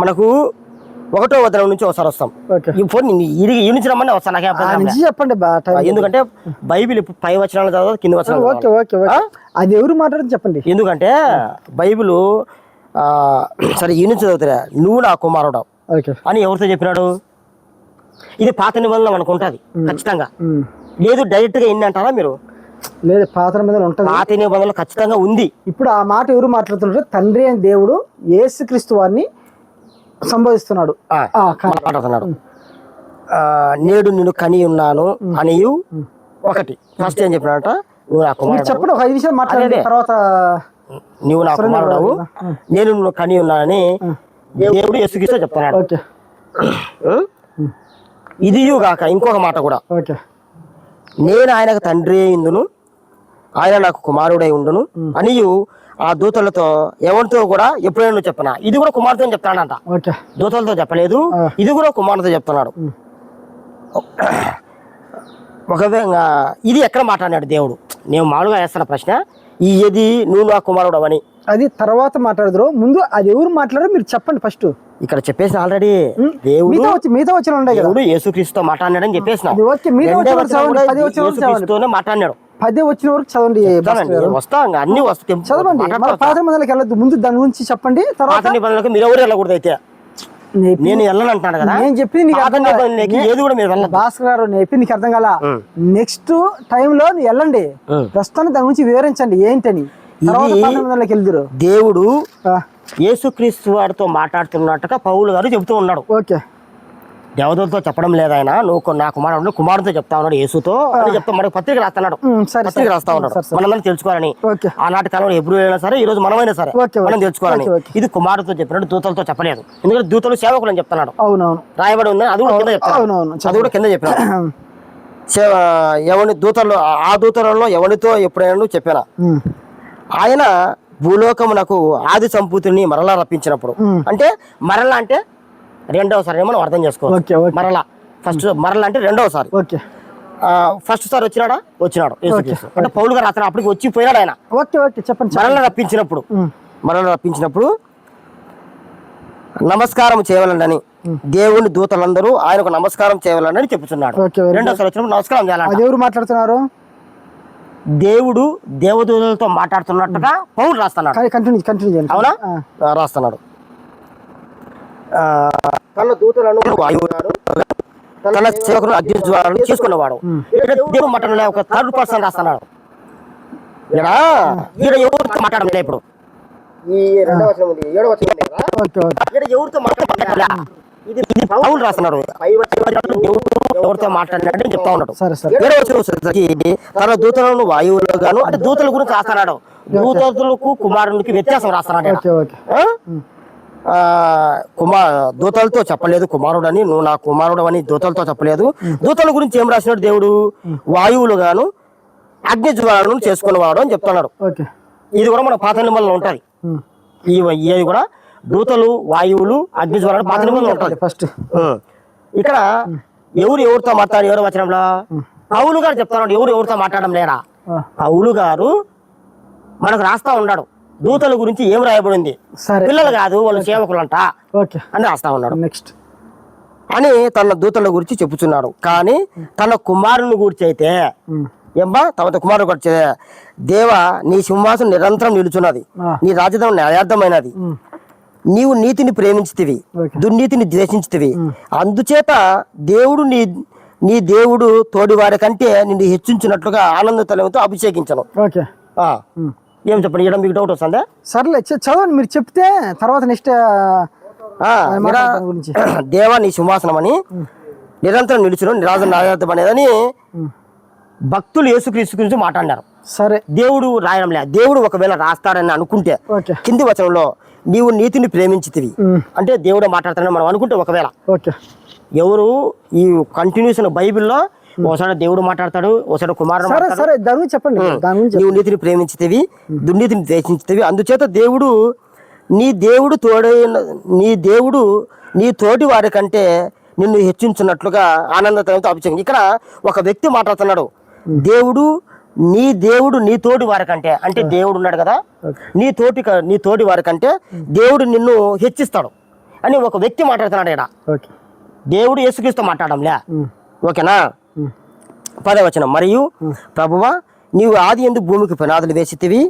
మనకు ఒకటో వదనం నుంచి ఒకసారి వస్తాం. ఈ ఫోన్ ఇరిగి ఈ నుంచి రమ్మని వస్తాను నాకేం. చెప్పండి ఎందుకంటే బైబిల్ పై వచనాలు చదవదు కింది వచనాలు ఓకే అది ఎవరు మాట్లాడని చెప్పండి. ఎందుకంటే బైబిల్ సరే ఈ నుంచి చదువుతారా నువ్వు నా కుమారుడు. అని ఎవరితో చెప్పినాడు? ఇది పాత నిబంధన మనకు ఉంటుంది ఖచ్చితంగా. ఉమ్. లేదు డైరెక్ట్గా ఎన్ని అంటారా మీరు? లేదు పాత్ర మీద ఉంటుంది. పాత నిబంధనలు ఖచ్చితంగా ఉంది. ఇప్పుడు ఆ మాట ఎవరు మాట్లాడుతున్నారు తండ్రి అని దేవుడు యేసుక్రీస్తు వారిని సంబోధిస్తున్నాడు. మాట్లాడుతున్నాడు నేడు నేను కని ఉన్నాను అనియు ఒకటి. ఫస్ట్ ఏం చెప్పినట నువ్వు నా మీరు కుమారుడు చెప్పండి ఒక ఐదు నిమిషాలు అదే. తర్వాత నువ్వు నా కుమారుడు నేను నిన్ను కని ఉన్నానని దేవుడు యేసుక్రీస్తు చెప్తున్నాడు. ఓకే. ఇదియు గాక ఇంకొక మాట కూడా. ఓకే. నేను ఆయనకు తండ్రి ఇందును ఆయన నాకు కుమారుడై ఉండును. అనియు ఆ దూతలతో ఎవరితో కూడా ఎప్పుడైనా చెప్పనా? ఇది కూడా కుమారుతో చెప్తాడంట. దూతలతో చెప్పలేదు. ఇది కూడా కుమారుతో చెప్తున్నాడు. ఉం. ఒకవేళ ఇది ఎక్కడ మాట్లాడినాడు దేవుడు? నేను మామూలుగా వేస్తున్న ప్రశ్న ఈ ఏది నువ్వు నా కుమారుడు అని అది తర్వాత మాట్లాడదురు. ముందు అది ఎవరు మాట్లాడారో మీరు చెప్పండి ఫస్ట్. ఇక్కడ చెప్పేసిన ఆల్రెడీ దేవుడు మిగతా మిగతా వచ్చిన దేవుడు యేసుక్రీస్తుతో వరకు చదవండి యేసుక్రీస్తుతోనే మాట్లాడినాడు. పదే వచ్చిన వరకు చదవండి వస్తా అన్ని వస్తాయి చదవండి. పాత వెళ్ళొద్దు. ముందు దాని గురించి చెప్పండి తర్వాత నిబంధనలకు మీరు ఎవరు వెళ్ళకూడదు అయితే? నేను వెళ్ళను అంటున్నాడు కదా. నేను చెప్పింది నీకు అర్థం ఏది కూడా మీరు వెళ్ళదు భాస్కర్ గారు నేపి నీకు అర్థం కాల. నెక్స్ట్ టైంలో వెళ్ళండి. ప్రస్తుతానికి దాని గురించి వివరించండి ఏంటని. దేవుడు యేసుక్రీస్తు వారితో మాట్లాడుతున్నట్టుగా పౌలు గారు చెబుతూ ఉన్నాడు. ఓకే. దేవతలతో చెప్పడం లేదు ఆయన. నువ్వు నా కుమారుడు కుమారుడితో చెప్తా ఉన్నాడు యేసుతో. అని చెప్తా మనకు పత్రిక రాస్తున్నాడు. పత్రిక రాస్తా ఉన్నాడు. మనందరం తెలుసుకోవాలని. ఆనాటి కాలంలో ఎప్పుడు అయినా సరే ఈ రోజు మనమైనా సరే. మనం తెలుసుకోవాలని. ఇది కుమారుడితో చెప్పినట్టు దూతలతో చెప్పలేదు. ఎందుకంటే దూతలు సేవకులు అని చెప్తున్నాడు. రాయబడి ఉంది అది కూడా కింద అవునవును అది కూడా కింద చెప్పినాడు. సేవ ఎవని దూతల్లో ఆ దూతలలో ఎవరితో ఎప్పుడైనా చెప్పాను. ఆయన భూలోకమునకు ఆది సంపూతిని మరలా రప్పించినప్పుడు. అంటే మరలా అంటే రెండవసారి మనం అర్థం ఓకే మరలా. ఫస్ట్ మరలా అంటే రెండవసారి. ఓకే. ఫస్ట్ సారి వచ్చినాడా? వచ్చినాడు. అంటే పౌలు గారు అతను అప్పటికి వచ్చి పోయినాడు ఆయన. Okay okay. చెప్పండి. మరలా రప్పించినప్పుడు. మరలా రప్పించినప్పుడు నమస్కారం చేయవాలని దేవుని దూతలందరూ ఆయనకు నమస్కారం చేయవాలని చెప్తున్నాడు రెండోసారి వచ్చినప్పుడు నమస్కారం చేయాలంట. అది ఎవరు మాట్లాడుతున్నారు? దేవుడు దేవదూతలతో మాట్లాడుతున్నట్టుగా పౌలు రాస్తున్నాడు. కంటిన్యూ కంటిన్యూ చేయండి. అవునా? రాస్తున్నాడు. తన దూతలను వాయువుగాను తన చేసుకున్నవాడు ఇక్కడ దేవుడు మాట్లాడలే ఒక థర్డ్ పర్సన్ రాస్తున్నాడు. ఇక్కడ ఈడ ఎవరితో మాట్లాడలే ఇప్పుడు? ఈ రెండవ వచనం ఉంది. ఏడవ వచనం ఉంది కదా? Okay okay. ఇక్కడ ఎవరితో మాట్లాడలే ఇది పౌలు ఎవరితో చెప్తా ఉన్నాడు. తన దూతలను వాయువులో గాను అంటే దూతల గురించి రాస్తున్నాడు. దూతలకు కుమారునికి వ్యత్యాసం రాస్తున్నాడు కుమార్ దూతలతో చెప్పలేదు కుమారుడని. నువ్వు నా కుమారుడు అని దూతలతో చెప్పలేదు. దూతల గురించి ఏం రాసినాడు దేవుడు? వాయువులు గాను అగ్ని జ్వాలను చేసుకున్నవాడు అని చెప్తున్నాడు. ఇది కూడా మన పాత నిబంధనలు ఉంటుంది. ఉం. ఈ ఇది కూడా దూతలు వాయువులు అగ్ని జ్వాలను పాత నిబంధనలు ఉంటుంది. ఫస్ట్. ఇక్కడ ఎవరు ఎవరితో మాట్లాడు ఎవరు వచనంలో పౌలు గారు చెప్తున్నాడు ఎవరు ఎవరితో మాట్లాడడం లేరా? పౌలు గారు మనకు రాస్తా ఉన్నాడు. దూతల గురించి ఏం రాయబడింది? పిల్లలు కాదు వాళ్ళు సేవకులంట ఓకే. అని రాస్తా ఉన్నాడు. నెక్స్ట్. అని తన దూతల గురించి చెప్పుచున్నాడు. కానీ తన కుమారుని గురించి అయితే. ఏమ్మా తమ కుమారుని గురించి దేవ నీ సింహాసనం నిరంతరం నిలుచున్నది. నీ రాజధాని న్యాయార్థమైనది. నీవు నీతిని ప్రేమించితివి దుర్నీతిని ద్వేషించితివి. అందుచేత దేవుడు నీ నీ దేవుడు తోడివారి కంటే నిన్ను హెచ్చించినట్లుగా ఆనంద తలంతో అభిషేకించను. ఏం చెప్పండి? ఇక్కడ మీకు డౌట్ వస్తుందా? సర్లే చదవండి మీరు చెప్తే తర్వాత నెక్స్ట్ దేవా నీ సింహాసనం అని నిరంతరం నిలుచును నిరాజన నాయార్థం అనేదని భక్తులు యేసుక్రీస్తు గురించి మాట్లాడినారు. సరే. దేవుడు రాయడం లే దేవుడు ఒకవేళ రాస్తాడని అనుకుంటే కింది వచనంలో నీవు నీతిని ప్రేమించితివి. అంటే దేవుడు మాట్లాడతాడని మనం అనుకుంటే ఒకవేళ. ఎవరు ఈ కంటిన్యూషన్ బైబిల్లో ఒకసారి దేవుడు మాట్లాడతాడు ఒకసారి కుమారుడు సరే దాని చెప్పండి దాని గురించి నీవు నీతిని ప్రేమించితివి దుర్నీతిని ద్వేషించితివి. అందుచేత దేవుడు నీ దేవుడు తోడైన నీ దేవుడు నీ తోటి వారి కంటే నిన్ను హెచ్చించున్నట్లుగా ఆనందతనంతో అభిషేకం. ఇక్కడ ఒక వ్యక్తి మాట్లాడుతున్నాడు. దేవుడు నీ దేవుడు నీ తోటి వారికంటే అంటే దేవుడు ఉన్నాడు కదా నీ తోటి నీ తోటి వారికంటే దేవుడు నిన్ను హెచ్చిస్తాడు అని ఒక వ్యక్తి మాట్లాడుతున్నాడు ఇక్కడ. దేవుడు యేసుక్రీస్తు మాట్లాడంలే ఉమ్, ఓకేనా? పదవచనం. మరియు ప్రభువా నీవు ఆది ఎందు భూమికి పునాదులు వేసితివి.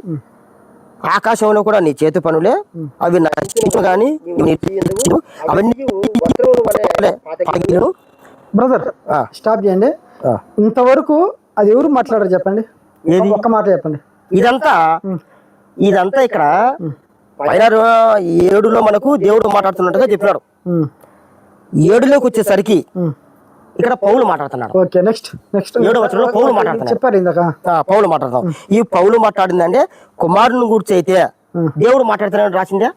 ఆకాశంలో కూడా నీ చేతి పనులే. అవి నశించు. అవన్నీ. బ్రదర్ స్టాప్ చేయండి. ఇంతవరకు అది ఎవరు మాట్లాడారు చెప్పండి? ఏది? ఒక్క మాట చెప్పండి. ఇదంతా ఇదంతా ఇక్కడ పైన ఏడులో మనకు దేవుడు మాట్లాడుతున్నట్టుగా చెప్పినాడు. ఏడులోకి వచ్చేసరికి. ఇక్కడ పౌలు మాట్లాడుతున్నాడు. ఓకే నెక్స్ట్ నెక్స్ట్ ఏడో వచనంలో పౌలు మాట్లాడుతున్నాడు. చెప్పారు ఇందాక. పౌలు మాట్లాడతాం. ఈ పౌలు మాట్లాడిందంటే కుమారుని గురించి అయితే దేవుడు మాట్లాడుతున్నాడు రాసిందే?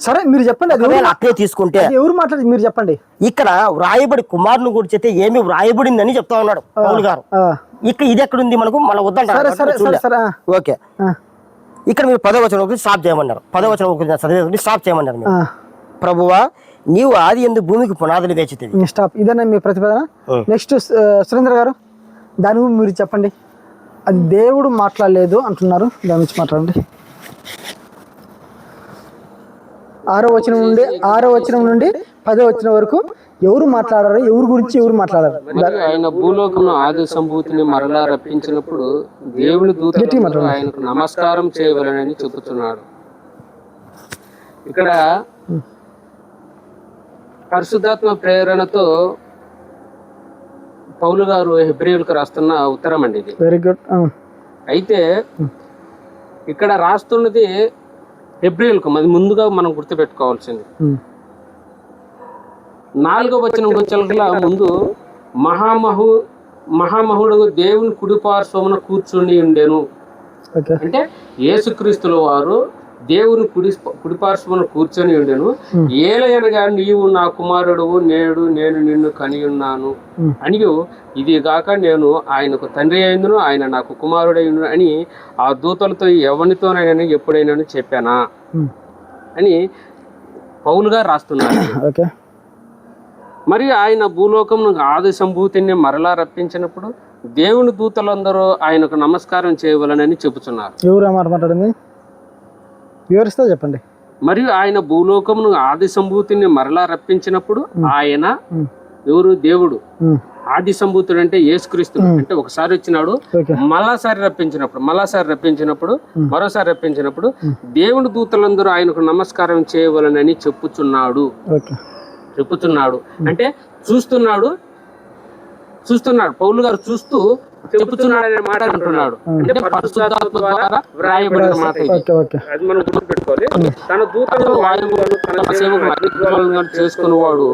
సరే మీరు చెప్పండి అట్లే తీసుకుంటే ఎవరు మాట్లాడి మీరు చెప్పండి. ఇక్కడ వ్రాయబడి కుమారుని గురించి అయితే ఏమి వ్రాయబడిందని చెప్తా ఉన్నాడు పౌలు గారు. ఇక్కడ ఇది ఎక్కడుంది మనకు. సరే ఆ, ఓకే. ఇక్కడ మీరు పదవచనం ఒకటి స్టాప్ చేయమన్నారు. పదవచనం స్టాప్ చేయమన్నారు. ప్రభువా నీవు ఆది ఎందు భూమికి పునాదులు వేచితివి. స్టాప్ ఇదేనా మీ ప్రతిపాదన. నెక్స్ట్ సురేంద్ర గారు దాని గురించి మీరు చెప్పండి. అది దేవుడు మాట్లాడలేదు అంటున్నారు. దాని గురించి మాట్లాడండి. ఆరో వచనం నుండి ఆరో వచనం నుండి పదో వచనం వరకు ఎవరు మాట్లాడారు? ఎవరి గురించి ఎవరు మాట్లాడారు? ఆయన భూలోకమును ఆది సంభూతిని మరలా రప్పించినప్పుడు దేవుని దూతలు ఆయనకు నమస్కారం చేయవలనని చెబుతున్నాడు. ఇక్కడ పరిశుద్ధాత్మ ప్రేరణతో పౌలు గారు హెబ్రియులకు రాస్తున్న ఉత్తరం అండి ఇది. వెరీ గుడ్ అయితే ఇక్కడ రాస్తున్నది హెబ్రియులకు అది ముందుగా మనం గుర్తుపెట్టుకోవాల్సింది. నాలుగో వచనం వచ్చేలా ముందు మహామహు మహామహుడు దేవుని కుడిపార్శ్వమున కూర్చుని ఉండెను. అంటే యేసుక్రీస్తుల వారు దేవుని కుడి కుడిపార్శ్వమున కూర్చొని ఉండెను. ఏలయనగా నీవు నా కుమారుడు నేడు నేను నిన్ను కని ఉన్నాను. Hmm. అని ఇది గాక నేను ఆయనకు తండ్రి అయిందును ఆయన నాకు కుమారుడైండు అని ఆ దూతలతో ఎవరితోనైనా ఎప్పుడైనా చెప్పానా? అని పౌలుగా రాస్తున్నారు. ఓకే. మరి ఆయన భూలోకమును ఆది సంభూతిని మరలా రప్పించినప్పుడు దేవుని దూతలందరూ ఆయనకు నమస్కారం చేయవలనని చెబుతున్నారు. ఎవరు మాట్లాడింది? వివరిస్తే చెప్పండి. మరియు ఆయన భూలోకమును ఆది సంభూతిని మరలా రప్పించినప్పుడు ఆయన ఎవరు? దేవుడు. ఆది సంభూతుడు అంటే యేసుక్రీస్తు. అంటే ఒకసారి వచ్చినాడు మళ్ళాసారి రప్పించినప్పుడు మళ్ళాసారి రప్పించినప్పుడు మరోసారి రప్పించినప్పుడు దేవుని దూతలందరూ ఆయనకు నమస్కారం చేయవలనని చెప్పుచున్నాడు. చెప్పుతున్నాడు అంటే చూస్తున్నాడు చూస్తున్నాడు. పౌలు గారు చూస్తూ చెప్పుతున్నాడు అనే మాట అంటున్నాడు. అంటే పరిశుద్ధాత్మ ద్వారా వ్రాయబడిన మాట అది మనం గుర్తుపెట్టుకోవాలి. తన దూతలు వాయువులను తన సేవకు చేసుకునేవాడు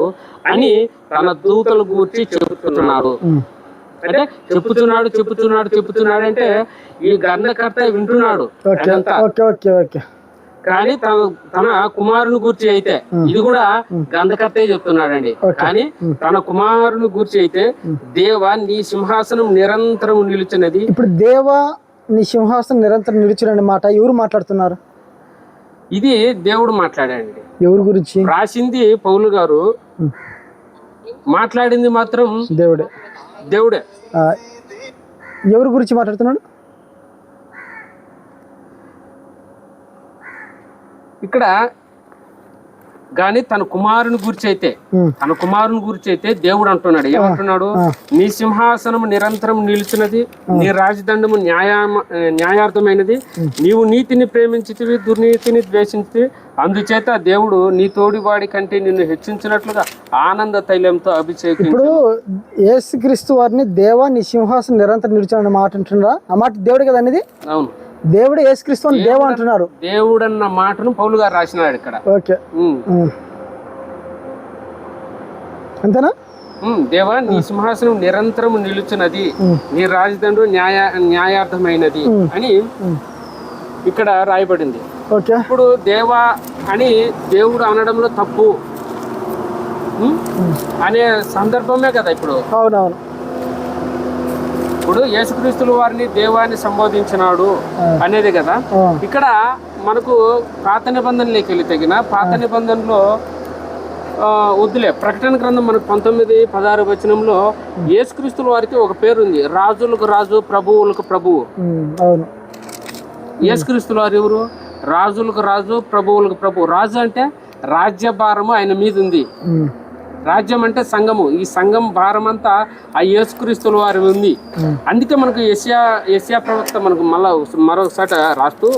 అని తన దూతల గురించి చెబుతున్నాడు. అంటే చెప్పుతున్నాడు చెప్పుతున్నాడు చెప్పుతున్నాడు అంటే ఈ గ్రంథకర్త వింటున్నాడు. Okay okay okay. కానీ తన తన కుమారుని గురించి అయితే ఇది కూడా గ్రంథకర్తే చెప్తున్నాడండి. కానీ తన కుమారుని గురించి అయితే దేవ నీ సింహాసనం నిరంతరం నిలిచినది ఇప్పుడు దేవ నీ సింహాసనం నిరంతరం నిలిచిన మాట ఎవరు మాట్లాడుతున్నారు? ఇది దేవుడు మాట్లాడండి ఎవరి గురించి? రాసింది పౌలు గారు. మాట్లాడింది మాత్రం దేవుడే. దేవుడే. ఎవరి గురించి మాట్లాడుతున్నాడు? ఇక్కడ గాని తన కుమారుని గురించి అయితే తన కుమారుని గురించి అయితే దేవుడు అంటున్నాడు. ఏమంటున్నాడు. నీ సింహాసనం నిరంతరం నిలిచినది నీ రాజదండము న్యాయ న్యాయార్థమైనది. నీవు నీతిని ప్రేమించితివి దుర్నీతిని ద్వేషించి అందుచేత దేవుడు నీ తోడివాడి కంటే నిన్ను హెచ్చించినట్లుగా ఆనంద తైలంతో అభిషేకించి. ఇప్పుడు యేసుక్రీస్తు వారిని దేవా నీ సింహాసనం నిరంతరం నిలిచిన మాట అంటున్నారా? ఆ మాట దేవుడు కదా అనేది అవును. దేవుడే యేసుక్రీస్తు అని దేవ అంటున్నారు. దేవుడన్న మాటను పౌలు గారు రాసినాడు ఇక్కడ. ఓకే. అంతేనా? దేవా నీ సింహాసనం నిరంతరం నిలుచున్నది. నీ రాజదండు న్యాయ న్యాయార్థమైనది అని ఇక్కడ రాయబడింది. ఇప్పుడు దేవా అని దేవుడు అనడంలో తప్పు. అనే సందర్భమే కదా ఇప్పుడు. అవునవును. ఇప్పుడు యేసుక్రీస్తుల వారిని దేవాన్ని సంబోధించినాడు అనేది కదా. ఇక్కడ మనకు పాత నిబంధనలోకి వెళ్ళి తగిన పాత నిబంధనలో వద్దులే. ప్రకటన గ్రంథం మనకు పంతొమ్మిది పదహారు వచనంలో యేసుక్రీస్తుల వారికి ఒక పేరు ఉంది రాజులకు రాజు ప్రభువులకు ప్రభువు. యేసుక్రీస్తుల వారు ఎవరు? రాజులకు రాజు ప్రభువులకు ప్రభు. రాజు అంటే రాజ్యభారము ఆయన మీద ఉంది రాజ్యం అంటే సంఘము. ఈ సంఘం భారం అంతా ఆ యేసుక్రీస్తుల వారి ఉంది. అందుకే మనకు యెషయా యెషయా ప్రవక్త మనకు మళ్ళా మరొకసారి రాస్తూ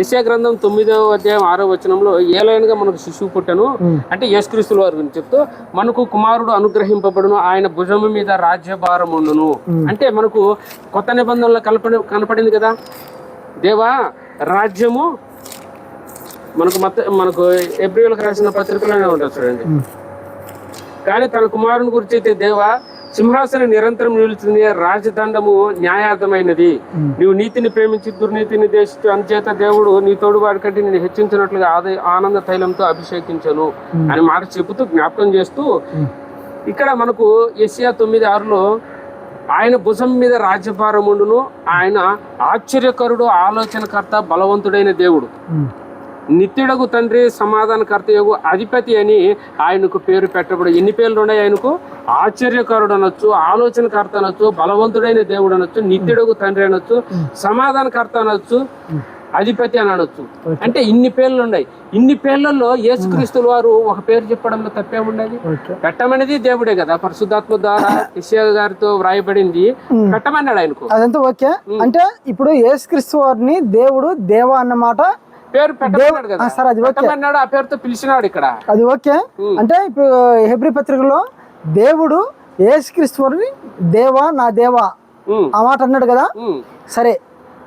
యెషయా గ్రంథం తొమ్మిదవ అధ్యాయం ఆరో వచనంలో ఏలైనగా మనకు శిశువు పుట్టను. అంటే యేసుక్రీస్తుల వారి గురించి చెప్తూ మనకు కుమారుడు అనుగ్రహింపబడును. ఆయన భుజము మీద రాజ్యభారం ఉండును. అంటే మనకు కొత్త నిబంధనలో కనపడి కనపడింది కదా. దేవా రాజ్యము మనకు మత మనకు ఏప్రిల్కి రాసిన పత్రికలోనే ఉంటుంది చూడండి. కానీ తన కుమారుని గురించి అయితే దేవ సింహాసనం నిరంతరం నిలుస్తుంది రాజదండము న్యాయార్థమైనది. నీవు నీతిని ప్రేమించి దుర్నీతిని దేశిస్తూ అంచేత దేవుడు నీ తోడు వాడి కంటే నేను హెచ్చించినట్లుగా ఆద ఆనంద తైలంతో అభిషేకించను అని మాట చెబుతూ జ్ఞాపకం చేస్తూ ఇక్కడ మనకు ఎస్యా తొమ్మిది ఆరులో ఆయన భుజం మీద రాజ్యభారం ఉండును. ఆయన ఆశ్చర్యకరుడు ఆలోచనకర్త బలవంతుడైన దేవుడు. నిత్యుడగు తండ్రి సమాధానకర్త యొగు అధిపతి అని ఆయనకు పేరు పెట్టబడు ఎన్ని పేర్లు ఉన్నాయి ఆయనకు? ఆశ్చర్యకరుడు అనొచ్చు ఆలోచనకర్త అనొచ్చు బలవంతుడైన దేవుడు అనొచ్చు నిత్యుడగు తండ్రి అనొచ్చు సమాధానకర్త అనొచ్చు అధిపతి అని అనొచ్చు అంటే ఇన్ని పేర్లు ఉన్నాయి ఇన్ని పేర్లలో యేసుక్రీస్తుల వారు ఒక పేరు చెప్పడంలో తప్పే ఉండేది పెట్టమనేది దేవుడే కదా. పరిశుద్ధాత్మ ద్వారా ఇషియా గారితో వ్రాయబడింది. పెట్టమన్నాడు ఆయనకు. అదంతా ఓకే. అంటే ఇప్పుడు యేసుక్రీస్తు వారిని దేవుడు దేవా అన్నమాట పేరు పెట్టమన్నాడు కదా. ఆ, సరే అది పెట్టమన్నాడు ఆ పేరుతో పిలిచినాడు ఇక్కడ. అది ఓకే. అంటే ఇప్పుడు హెబ్రి పత్రికలో దేవుడు యేసుక్రీస్తు వారిని దేవా నా దేవా ఆ మాట అన్నాడు కదా. సరే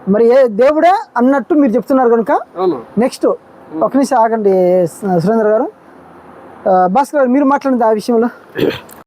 మరి ఏ దేవుడే అన్నట్టు మీరు చెప్తున్నారు కనుక నెక్స్ట్ ఒక నిమిషం ఆగండి సురేంద్ర గారు. భాస్కర్ గారు మీరు మాట్లాడింది ఆ విషయంలో.